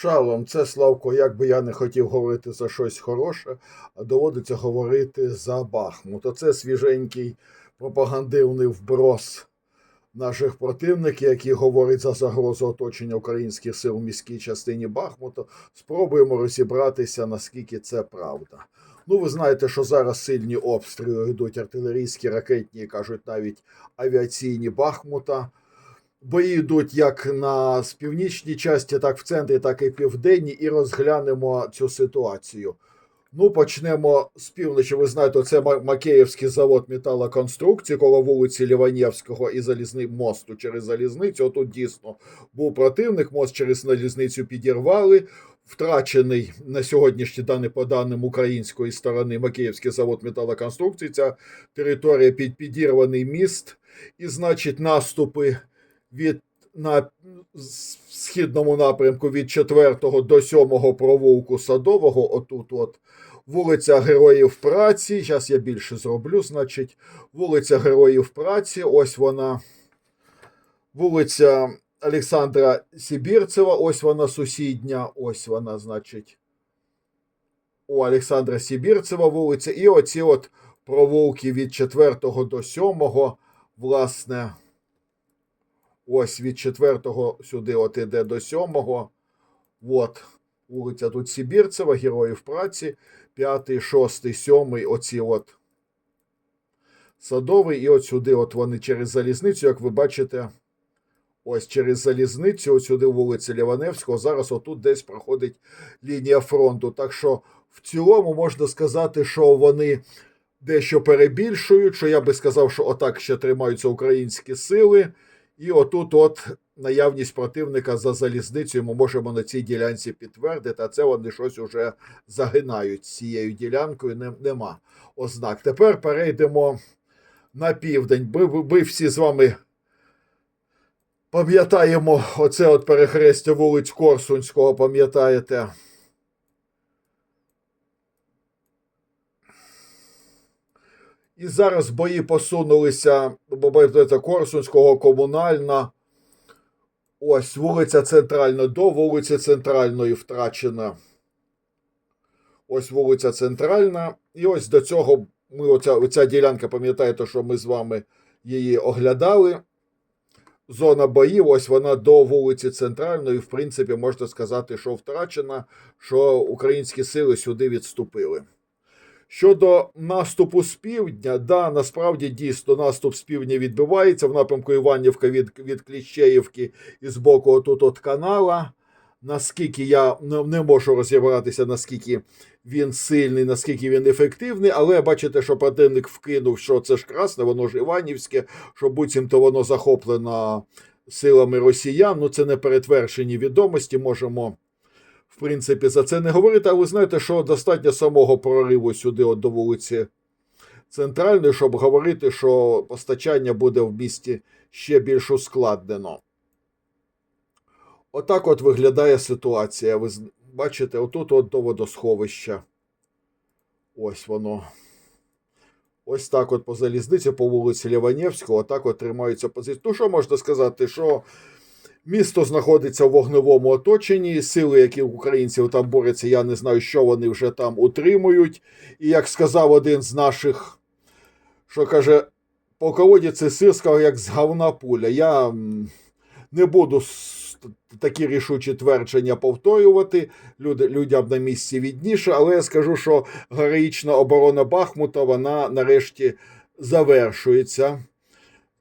Шалом, це Славко, як би я не хотів говорити за щось хороше, а доводиться говорити за Бахмут. Оце свіженький пропагандивний вброс наших противників, які говорять за загрозу оточення українських сил в міській частині Бахмуту. Спробуємо розібратися, наскільки це правда. Ну, ви знаєте, що зараз сильні обстріли йдуть артилерійські, ракетні, кажуть, навіть авіаційні Бахмута. Бої йдуть як на північній часті, так в центрі, так і південній, і розглянемо цю ситуацію. Ну, почнемо з півночі. Ви знаєте, це Макеївський завод металоконструкції коло вулиці Ліванєвського і залізни мосту через залізницю. Отут дійсно був противник, мост через залізницю підірвали. Втрачений на сьогоднішні дані по даним української сторони Макеївський завод металоконструкції. Ця територія під підірваний міст, і значить наступи від на східному напрямку від 4 до 7 провулку Садового. Отут, от вулиця Героїв Праці. Зараз я більше зроблю. Значить, вулиця Героїв Праці. Ось вона. Вулиця Олександра Сібірцева. Ось вона сусідня. Ось вона, значить. У Олександра Сібірцева вулиця. І оці от провулки від 4 до 7, власне. Ось від 4 сюди от іде до 7. От, вулиця тут Сибірцева, Героїв праці, 5, 6, 7, оці от Садовий, і от сюди от вони через залізницю, як ви бачите, ось через залізницю, от сюди вулиця Ліваневського, зараз отут десь проходить лінія фронту. Так що в цілому можна сказати, що вони дещо перебільшують, що я би сказав, що отак ще тримаються українські сили. І отут, от наявність противника за залізницею, ми можемо на цій ділянці підтвердити, а це вони щось уже загинають цією ділянкою. Нема ознак. Тепер перейдемо на південь. Ми, всі з вами пам'ятаємо оце от перехрестя вулиць Корсунського, пам'ятаєте? І зараз бої посунулися до Корсунського, комунальна. Ось вулиця Центральна до вулиці Центральної втрачена. Ось вулиця Центральна. І ось до цього ми оця, оця ділянка, пам'ятаєте, що ми з вами її оглядали. Зона боїв, ось вона до вулиці Центральної. В принципі, можна сказати, що втрачена, що українські сили сюди відступили. Щодо наступу з півдня, да, насправді дійсно наступ з півдня відбувається в напрямку Іванівка від, від Кліщеївки і з боку отут от канала. Наскільки я не, можу розібратися, наскільки він сильний, наскільки він ефективний, але бачите, що противник вкинув, що це ж красне, воно ж Іванівське, що буцімто воно захоплено силами росіян. Ну це не перетверджені відомості. Можемо принципі, за це не говорити, але знаєте, що достатньо самого прориву сюди, от до вулиці Центральної, щоб говорити, що постачання буде в місті ще більш ускладнено. Отак от виглядає ситуація. Ви бачите, отут от до водосховища. Ось воно. Ось так от по залізниці, по вулиці Ліванєвського, отак от тримаються позиції. Ну, що можна сказати, що Місто знаходиться в вогневому оточенні. Сили, які українців там борються, я не знаю, що вони вже там утримують. І як сказав один з наших, що каже, полководець це сир сказав, як з говна пуля. Я не буду такі рішучі твердження повторювати. Люди, людям на місці відніше, але я скажу, що героїчна оборона Бахмута вона нарешті завершується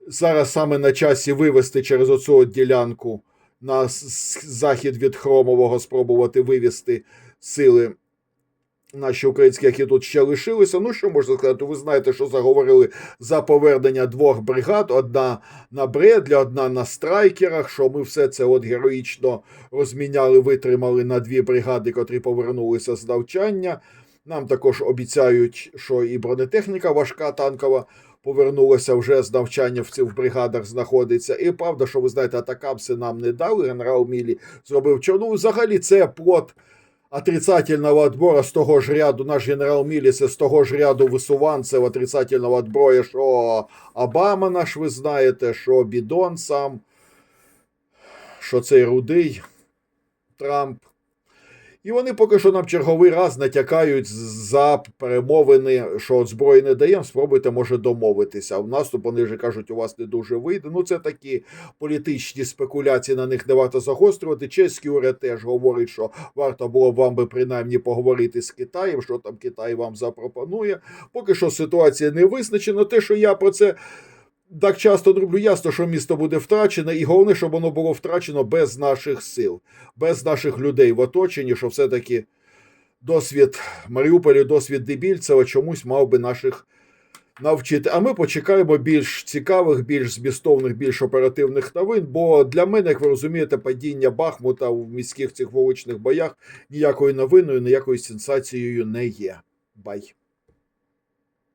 зараз саме на часі вивести через оцю ділянку на захід від Хромового, спробувати вивести сили наші українські, які тут ще лишилися. Ну, що можна сказати? Ви знаєте, що заговорили за повернення двох бригад: одна на Бредлі, одна на страйкерах. Що ми все це от героїчно розміняли, витримали на дві бригади, котрі повернулися з навчання. Нам також обіцяють, що і бронетехніка важка танкова повернулася вже з навчання в бригадах знаходиться. І правда, що ви знаєте, атакамси нам не дали. Генерал Мілі зробив що. Ну, взагалі, це плод отрицательного отбора з того ж ряду. Наш генерал Мілі це з того ж ряду висуванців отрицательного отброю, що Обама наш, ви знаєте, що Бідон сам, що цей рудий Трамп. І вони поки що нам черговий раз натякають за перемовини, що зброї не даємо, спробуйте, може, домовитися. А в наступ вони вже кажуть, у вас не дуже вийде. Ну, це такі політичні спекуляції, на них не варто загострювати. Чеський уряд теж говорить, що варто було вам би принаймні поговорити з Китаєм, що там Китай вам запропонує. Поки що ситуація не визначена. Те, що я про це так часто роблю, ясно, що місто буде втрачене, і головне, щоб воно було втрачено без наших сил, без наших людей в оточенні, що все-таки досвід Маріуполя, досвід Дебільцева чомусь мав би наших навчити. А ми почекаємо більш цікавих, більш змістовних, більш оперативних новин. Бо для мене, як ви розумієте, падіння Бахмута в міських цих вуличних боях ніякою новиною, ніякою сенсацією не є. Бай.